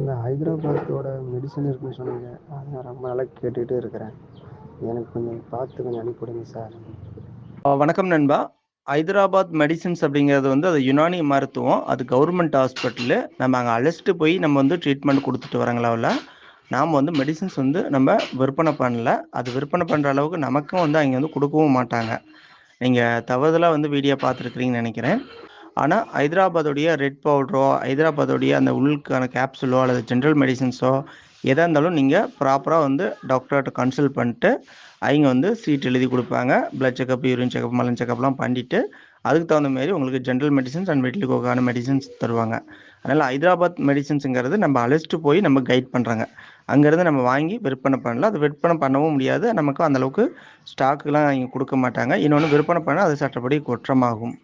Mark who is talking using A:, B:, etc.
A: இந்த ஹைதராபாத்தோட மெடிசன் இருக்குன்னு சொன்னீங்க. அதான் ரொம்ப நாளாக கேட்டுகிட்டே இருக்கிறேன். எனக்கு கொஞ்சம் பார்த்து கொஞ்சம் அனுப்பிவிடுங்க சார்.
B: வணக்கம் நண்பா. ஹைதராபாத் மெடிசின்ஸ் அப்படிங்கிறது வந்து அது யுனானி மருத்துவம். அது கவர்மெண்ட் ஹாஸ்பிட்டலு நம்ம அங்கே அழைச்சிட்டு போய் நம்ம வந்து ட்ரீட்மெண்ட் கொடுத்துட்டு வரங்களாவில் நாம் வந்து மெடிசின்ஸ் வந்து நம்ம விற்பனை பண்ணல. அது விற்பனை பண்ணுற அளவுக்கு நமக்கும் வந்து அங்கே வந்து கொடுக்கவும் மாட்டாங்க. நீங்கள் தவறுதலாக வந்து வீடியோ பார்த்துருக்குறீங்கன்னு நினைக்கிறேன். ஆனால் ஹைதராபாத்துடைய ரெட் பவுடரோ ஹைதராபாத்துடைய அந்த உள்ளுக்கான கேப்சுலோ அல்லது ஜென்ரல் மெடிசின்ஸோ எதாக இருந்தாலும் நீங்கள் ப்ராப்பராக வந்து டாக்டர்கிட்ட கன்சல்ட் பண்ணிட்டு அவங்க வந்து சீட் எழுதி கொடுப்பாங்க. பிளட் செக்கப் யூரின் செக்அப் மலன் செக்கப்லாம் பண்ணிட்டு அதுக்கு தகுந்த மாதிரி உங்களுக்கு ஜென்ரல் மெடிசன்ஸ் அண்ட் வெட்டிலிகோக்கான மெடிசன்ஸ் தருவாங்க. அதனால் ஹைதராபாத் மெடிசன்ஸுங்கிறது நம்ம அழைச்சிட்டு போய் நம்ம கைட் பண்ணுறாங்க அங்கேருந்து நம்ம வாங்கி விற்பனை பண்ணல அது விற்பனை பண்ணவும் முடியாது. நமக்கு அந்தளவுக்கு ஸ்டாக்குலாம் இங்கே கொடுக்க மாட்டாங்க. இன்னொன்று விற்பனை பண்ணால் அது சட்டப்படி குற்றமாகும்.